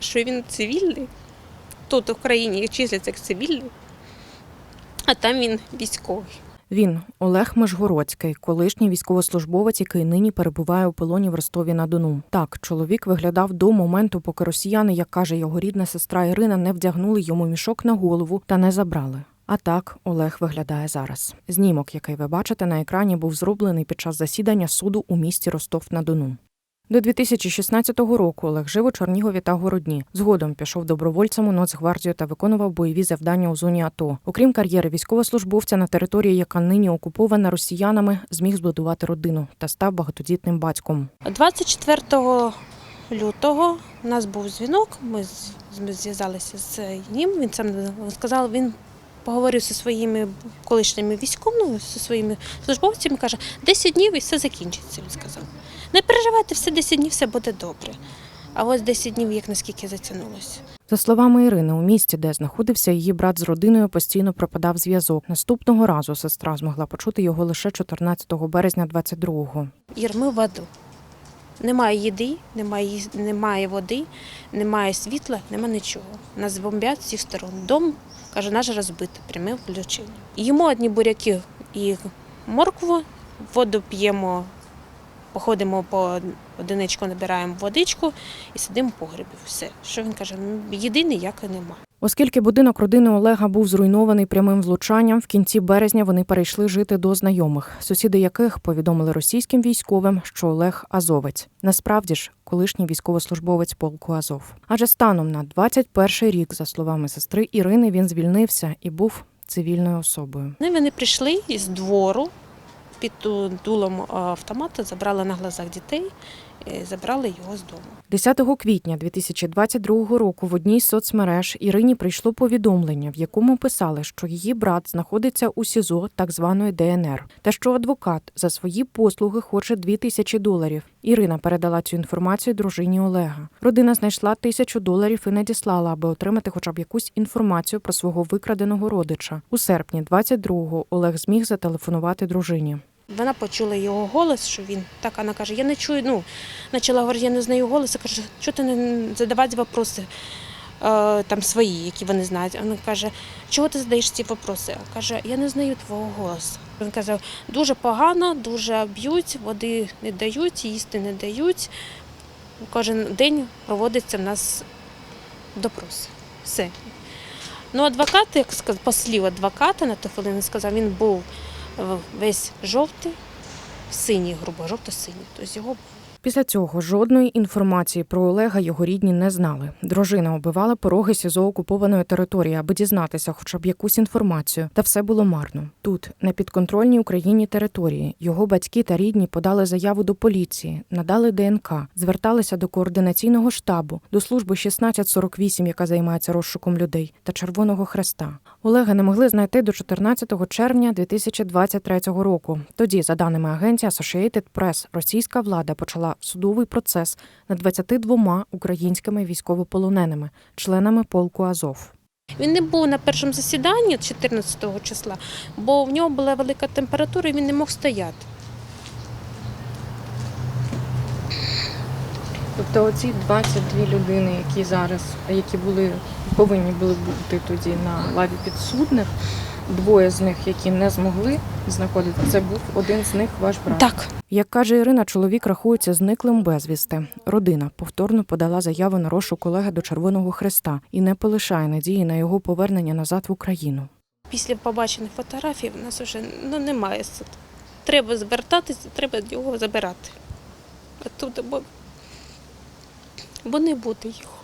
що він цивільний. Тут в країні числяться як цивільний, а там він військовий. Він Олег Межгородський, колишній військовослужбовець, який нині перебуває у полоні в Ростові на Дону. Так, чоловік виглядав до моменту, поки росіяни, як каже його рідна сестра Ірина, не вдягнули йому мішок на голову та не забрали. А так Олег виглядає зараз. Знімок, який ви бачите на екрані, був зроблений під час засідання суду у місті Ростов на Дону. До 2016 року Олег жив у Чернігові та Городні. Згодом пішов добровольцем у Нацгвардію та виконував бойові завдання у зоні АТО. Окрім кар'єри військовослужбовця на території, яка нині окупована росіянами, зміг збудувати родину та став багатодітним батьком. 24 лютого у нас був дзвінок, ми зв'язалися з ним. Він сам сказав, він поговорив зі своїми колишніми військовими, зі своїми службовцями, каже, 10 днів і все закінчиться, він сказав. Не переживайте, все 10 днів, все буде добре. А ось 10 днів, як наскільки затягнулося. За словами Ірини, у місті, де знаходився її брат з родиною, постійно пропадав зв'язок. Наступного разу сестра змогла почути його лише 14 березня 22-го. Ір, ми в аду. Немає їди, немає, немає води, немає світла, немає нічого. Нас бомбять з всіх сторон. Дом, каже, наш розбитий, пряме включення. Їмо одні буряки і моркву, воду п'ємо, походимо по одиничку, набираємо водичку і сидимо в погребі. Все. Що він каже? «Ну, Їди ніякої нема. Оскільки будинок родини Олега був зруйнований прямим влучанням, в кінці березня вони перейшли жити до знайомих, сусіди яких повідомили російським військовим, що Олег азовець. Насправді ж, колишній військовослужбовець полку Азов. Адже станом на 21 рік, за словами сестри Ірини, він звільнився і був цивільною особою. Ну, вони прийшли із двору під дулом автомата, забрали на глазах дітей, забрали його з дому. 10 квітня 2022 року в одній з соцмереж Ірині прийшло повідомлення, в якому писали, що її брат знаходиться у СІЗО так званої ДНР, та що адвокат за свої послуги хоче 2 тисячі доларів. Ірина передала цю інформацію дружині Олега. Родина знайшла тисячу доларів і надіслала, аби отримати хоча б якусь інформацію про свого викраденого родича. У серпні 22-го Олег зміг зателефонувати дружині. Вона почула його голос, що він так вона каже, я не чую, ну, почала говорити, я не знаю голосу, каже, що ти не задавати вопроси е, там свої, які вони знають. Вона каже, чого ти задаєш ці вопроси? Каже, я не знаю твого голосу. Він казав, дуже погано, дуже б'ють, води не дають, їсти не дають. Кожен день проводиться в нас допрос. Все. Ну, адвокат, як сказав, по слів адвоката на ту хвилину сказав, він був весь жовтий, синій, грубо, жовто-синій. Тобто його Після цього жодної інформації про Олега його рідні не знали. Дружина оббивала пороги СІЗО окупованої території, аби дізнатися хоча б якусь інформацію, та все було марно. Тут, на підконтрольній Україні території, його батьки та рідні подали заяву до поліції, надали ДНК, зверталися до координаційного штабу, до служби 1648, яка займається розшуком людей, та Червоного Хреста. Олега не могли знайти до 14 червня 2023 року. Тоді, за даними агенції Associated Press, російська влада почала судовий процес над 22 українськими військовополоненими, членами полку Азов. він не був на першому засіданні 14 числа, бо в нього була велика температура і він не мог стояти. Тобто, оці 22 людини, які зараз, які були повинні були бути тоді на лаві підсудних, двоє з них, які не змогли знаходити, це був один з них ваш брат. Так. Як каже Ірина, чоловік рахується зниклим безвісти. Родина повторно подала заяву на розшук колеги до Червоного Хреста і не полишає надії на його повернення назад в Україну. Після побачених фотографій в нас вже ну, немає. Треба звертатися, треба його забирати. А тут, бо, бо не буде його.